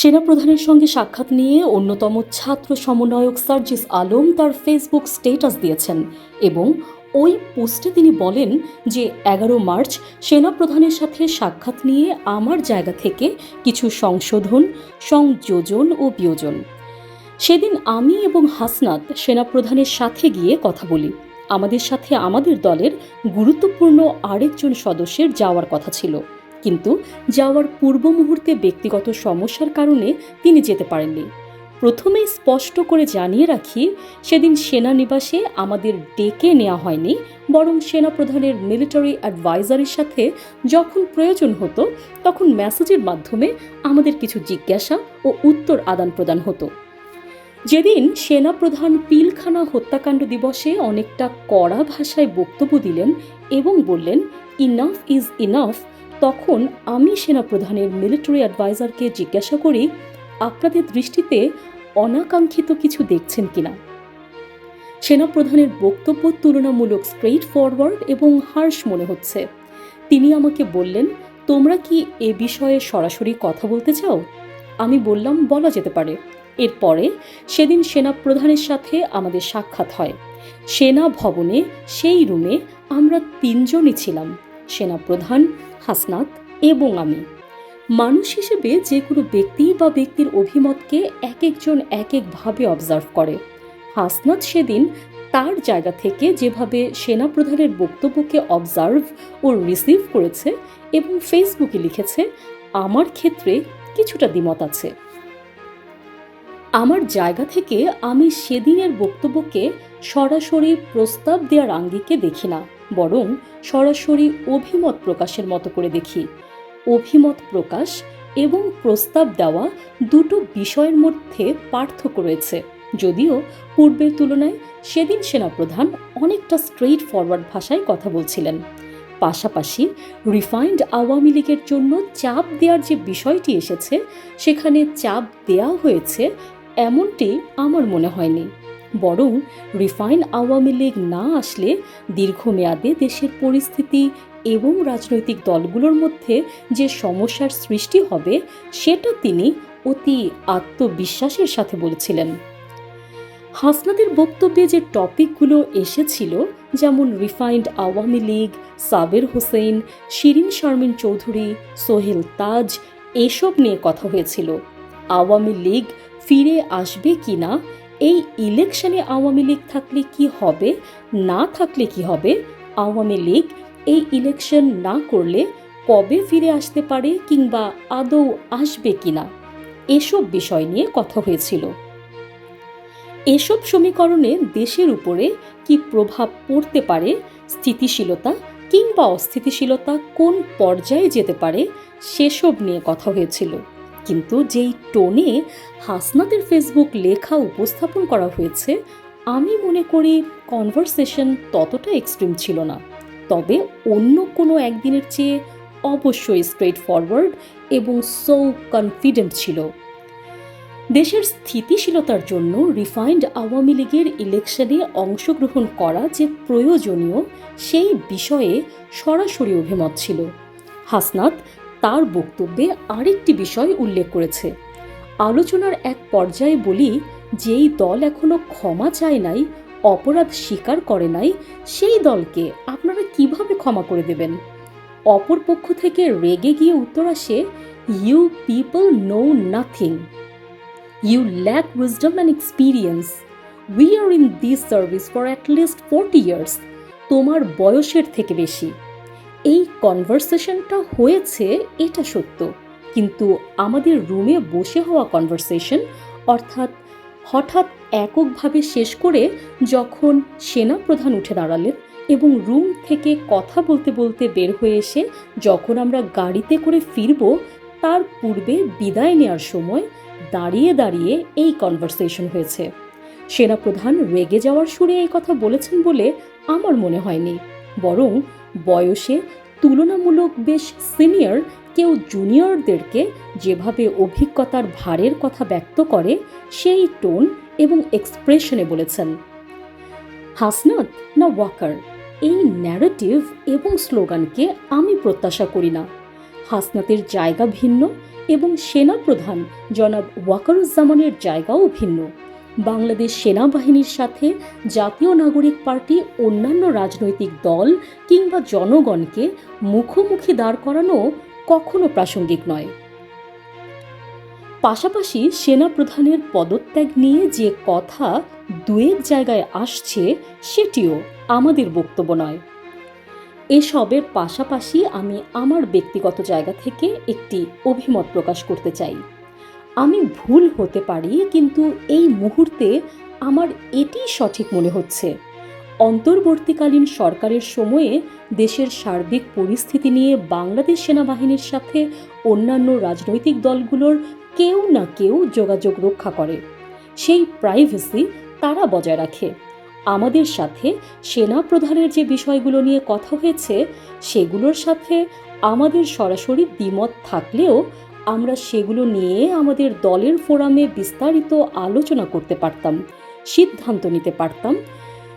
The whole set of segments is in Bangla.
সেনাপ্রধানের সঙ্গে সাক্ষাৎ নিয়ে অন্যতম ছাত্র সমন্বয়ক সার্জিস আলম তার ফেসবুক স্টেটাস দিয়েছেন এবং ওই পোস্টে তিনি বলেন যে এগারো মার্চ সেনাপ্রধানের সাথে সাক্ষাৎ নিয়ে আমার জায়গা থেকে কিছু সংশোধন, সংযোজন ও বিয়োজন। সেদিন আমি এবং হাসনাত সেনাপ্রধানের সাথে গিয়ে কথা বলি। আমাদের সাথে আমাদের দলের গুরুত্বপূর্ণ আরেকজন সদস্যের যাওয়ার কথা ছিল। কিন্তু যাওয়ার পূর্ব মুহূর্তে ব্যক্তিগত সমস্যার কারণে তিনি যেতে পারেননি। প্রথমেই স্পষ্ট করে জানিয়ে রাখি, সেদিন সেনানিবাসে আমাদের ডেকে নেওয়া হয়নি, বরং সেনাপ্রধানের মিলিটারি অ্যাডভাইজারের সাথে যখন প্রয়োজন হতো, তখন মেসেজের মাধ্যমে আমাদের কিছু জিজ্ঞাসা ও উত্তর আদান প্রদান হতো। যেদিন সেনাপ্রধান পিলখানা হত্যাকাণ্ড দিবসে অনেকটা কড়া ভাষায় বক্তব্য দিলেন এবং বললেন ইনাফ ইজ ইনাফ তখন আমি সেনাপ্রধানের মিলিটারি অ্যাডভাইজারকে জিজ্ঞাসা করি, আপনাদের দৃষ্টিতে অনাকাঙ্ক্ষিত কিছু দেখছেন কিনা? সেনাপ্রধানের বক্তব্য তুলনামূলক স্ট্রেইট ফরওয়ার্ড এবং হার্শ মনে হচ্ছে। তিনি আমাকে বললেন, তোমরা কি এ বিষয়ে সরাসরি কথা বলতে চাও? আমি বললাম, বলা যেতে পারে। এরপরে সেদিন সেনাপ্রধানের সাথে আমাদের সাক্ষাৎ হয়। সেনা ভবনে, সেই রুমে আমরা তিনজনই ছিলাম। সেনাপ্রধান হাসনাত এবং আমি। মানুষ হিসেবে যে কোনো ব্যক্তি বা ব্যক্তির অভিমতকে এক একজন এক একভাবে অবজার্ভ করে। হাসনাত সেদিন তার জায়গা থেকে যেভাবে সেনাপ্রধানের বক্তব্যকে অবজার্ভ ও রিসিভ করেছে এবং ফেসবুকে লিখেছে, আমার ক্ষেত্রে কিছুটা দ্বিমত আছে। আমার জায়গা থেকে আমি সেদিনের বক্তব্যকে সরাসরি প্রস্তাব দেওয়ার আঙ্গিকে দেখি না। বরং সরাসরি অভিমত প্রকাশের মতো করে দেখি। অভিমত প্রকাশ এবং প্রস্তাব দেওয়া দুটো বিষয়ের মধ্যে পার্থক্য রয়েছে। যদিও পূর্বের তুলনায় সেদিন সেনাপ্রধান অনেকটা স্ট্রেইট ফরওয়ার্ড ভাষায় কথা বলছিলেন। পাশাপাশি রিফাইন্ড আওয়ামী লীগের জন্য চাপ দেওয়ার যে বিষয়টি এসেছে, সেখানে চাপ দেওয়া হয়েছে, এমনটি আমার মনে হয়নি। বরং রিফাইন আওয়ামী লীগ না আসলে দীর্ঘমেয়াদে দেশের পরিস্থিতি এবং রাজনৈতিক দলগুলোর মধ্যে যে সমস্যার সৃষ্টি হবে, সেটা তিনি অতি আত্মবিশ্বাসের সাথে বলেছিলেন। হাসনাদের বক্তব্যে যে টপিকগুলো এসেছিল, যেমন রিফাইন্ড আওয়ামী লীগ, সাবের হোসেন, শিরিন শারমিন চৌধুরী, সোহেল তাজ, এসব নিয়ে কথা হয়েছিল। আওয়ামী লীগ ফিরে আসবে কি না এই ইলেকশনে আওয়ামী লীগ থাকলে কি হবে? না থাকলে কি হবে? আওয়ামী লীগ এই ইলেকশন না করলে কবে ফিরে আসতে পারে কিংবা আদৌ আসবে কিনা? এসব বিষয় নিয়ে কথা হয়েছিল। এসব সমীকরণে দেশের উপরে কি প্রভাব পড়তে পারে? স্থিতিশীলতা কিংবা অস্থিতিশীলতা কোন পর্যায়ে যেতে পারে? সেসব নিয়ে কথা হয়েছিল। কিন্তু যেই টোনে হাসনাতের ফেসবুক লেখা উপস্থাপন করা হয়েছে, আমি মনে করি কনভারসেশন ততটা এক্সট্রিম ছিল না। তবে অন্য কোনো একদিনের চেয়ে অবশ্যই স্ট্রেট ফরওয়ার্ড এবং সো কনফিডেন্ট ছিল। দেশের স্থিতিশীলতার জন্য রিফাইন্ড আওয়ামী লীগের ইলেকশনে অংশগ্রহণ করা যে প্রয়োজনীয়, সেই বিষয়ে সরাসরি অভিমত ছিল। হাসনাত তার বক্তব্যে আরেকটি বিষয় উল্লেখ করেছে। আলোচনার এক পর্যায়ে বলি, যেই দল এখনও ক্ষমা চায় নাই, অপরাধ স্বীকার করে নাই, সেই দলকে আপনারা কীভাবে ক্ষমা করে দেবেন? অপর পক্ষ থেকে রেগে গিয়ে উত্তর আসে you people know nothing you lack wisdom and experience we are in this service for at least forty years তোমার বয়সের থেকে বেশি। এই কনভারসেশনটা হয়েছে, এটা সত্য। কিন্তু আমাদের রুমে বসে হওয়া কনভারসেশন অর্থাৎ হঠাৎ এককভাবে শেষ করে যখন সেনা প্রধান উঠে দাঁড়ালেন এবং রুম থেকে কথা বলতে বলতে বের হয়ে এসে যখন আমরা গাড়িতে করে ফিরব, তার পূর্বে বিদায় নেওয়ার সময় দাঁড়িয়ে দাঁড়িয়ে এই কনভারসেশন হয়েছে। সেনাপ্রধান রেগে যাওয়ার সুরে এই কথা বলেছেন বলে আমার মনে হয়নি। বরং বয়সে তুলনামূলক বেশ সিনিয়র, কেউ জুনিয়রদেরকে যেভাবে অভিজ্ঞতার ভারের কথা ব্যক্ত করে, সেই টোন এবং এক্সপ্রেশনে বলেছেন। হাসনাত না ওয়াকার, এই ন্যারেটিভ এবং স্লোগানকে আমি প্রত্যাশা করি না। হাসনাতের জায়গা ভিন্ন এবং সেনাপ্রধান জনাব ওয়াকারুজ্জামানের জায়গাও ভিন্ন। বাংলাদেশ সেনাবাহিনীর সাথে জাতীয় নাগরিক পার্টি, অন্যান্য রাজনৈতিক দল কিংবা জনগণকে মুখোমুখি দাঁড় করানো কখনো প্রাসঙ্গিক নয়। পাশাপাশি সেনাপ্রধানের পদত্যাগ নিয়ে যে কথা দুয়েক জায়গায় আসছে, সেটিও আমাদের বক্তব্য নয়। এসবের পাশাপাশি আমি আমার ব্যক্তিগত জায়গা থেকে একটি অভিমত প্রকাশ করতে চাই। আমি ভুল হতে পারি, কিন্তু এই মুহূর্তে আমার এটি সঠিক মনে হচ্ছে। অন্তর্বর্তীকালীন সরকারের সময়ে দেশের সার্বিক পরিস্থিতি নিয়ে বাংলাদেশ সেনাবাহিনীর সাথে অন্যান্য রাজনৈতিক দলগুলোর কেউ না কেউ যোগাযোগ রক্ষা করে। সেই প্রাইভেসি তারা বজায় রাখে। আমাদের সাথে সেনা প্রধানের যে বিষয়গুলো নিয়ে কথা হয়েছে, সেগুলোর সাথে আমাদের সরাসরি দ্বিমত থাকলেও আমরা সেগুলো নিয়ে আমাদের দলের ফোরামে বিস্তারিত আলোচনা করতে পারতাম, সিদ্ধান্ত নিতে পারতাম,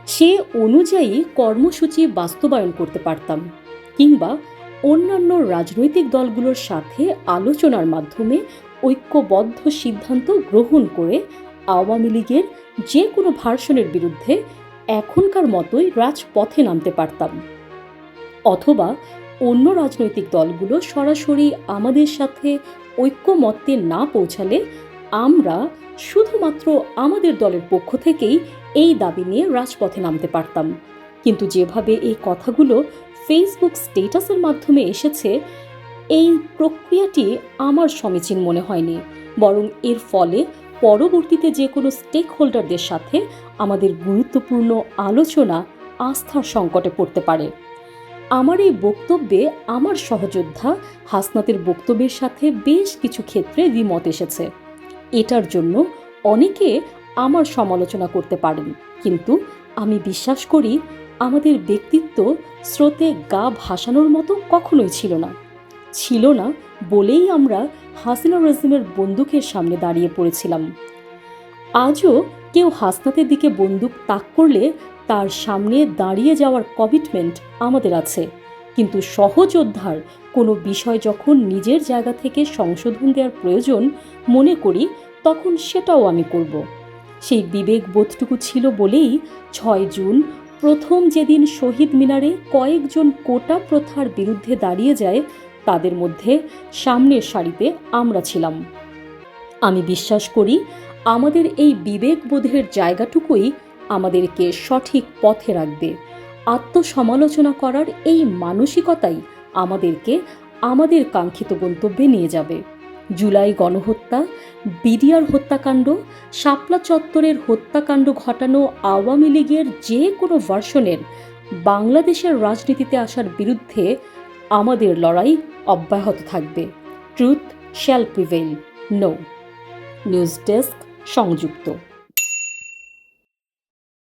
সে অনুযায়ী কর্মসূচি বাস্তবায়ন করতে পারতাম কিংবা অন্যান্য রাজনৈতিক দলগুলোর সাথে আলোচনার মাধ্যমে ঐক্যবদ্ধ সিদ্ধান্ত গ্রহণ করে আওয়ামী লীগের যে কোনো ভার্সনের বিরুদ্ধে এখনকার মতোই রাজপথে নামতে পারতাম। অথবা অন্য রাজনৈতিক দলগুলো সরাসরি আমাদের সাথে ঐক্যমত্যে না পৌঁছালে আমরা শুধুমাত্র আমাদের দলের পক্ষ থেকেই এই দাবি নিয়ে রাজপথে নামতে পারতাম। কিন্তু যেভাবে এই কথাগুলো ফেসবুক স্টেটাসের মাধ্যমে এসেছে, এই প্রক্রিয়াটি আমার সমীচীন মনে হয়নি। বরং এর ফলে পরবর্তীতে যে কোনো স্টেক হোল্ডারদের সাথে আমাদের গুরুত্বপূর্ণ আলোচনা আস্থার সংকটে পড়তে পারে। আমার এই বক্তব্যে আমার সহযোদ্ধা হাসনাতের বক্তব্যের সাথে বেশ কিছু ক্ষেত্রে দ্বিমত এসেছে। এটার জন্য অনেকে আমার সমালোচনা করতে পারেন, কিন্তু আমি বিশ্বাস করি আমাদের ব্যক্তিত্ব স্রোতে গা ভাসানোর মতো কখনোই ছিল না। ছিল না বলেই আমরা হাসিনা রেজিমের বন্দুকের সামনে দাঁড়িয়ে পড়েছিলাম। আজও কেউ হাসনাতের দিকে বন্দুক তাক করলে তার সামনে দাঁড়িয়ে যাওয়ার কমিটমেন্ট আমাদের আছে। কিন্তু সহযোদ্ধার কোনো বিষয় যখন নিজের জায়গা থেকে সংশোধন দেওয়ার প্রয়োজন মনে করি, তখন সেটাও আমি করব। সেই বিবেক বোধটুকু ছিল বলেই ছয় জুন, প্রথম যেদিন শহীদ মিনারে কয়েকজন কোটা প্রথার বিরুদ্ধে দাঁড়িয়ে যায়, তাদের মধ্যে সামনের সারিতে আমরা ছিলাম। আমি বিশ্বাস করি আমাদের এই বিবেকবোধের জায়গাটুকুই আমাদেরকে সঠিক পথে রাখবে। আত্মসমালোচনা করার এই মানসিকতাই আমাদেরকে আমাদের কাঙ্ক্ষিত গন্তব্যে নিয়ে যাবে। জুলাই গণহত্যা, বিডিআর হত্যাকাণ্ড, শাপলা চত্বরের হত্যাকাণ্ড ঘটানো আওয়ামী লীগের যে কোনো ভার্সনের বাংলাদেশের রাজনীতিতে আসার বিরুদ্ধে আমাদের লড়াই অব্যাহত থাকবে। Truth shall prevail. No. News desk সংযুক্ত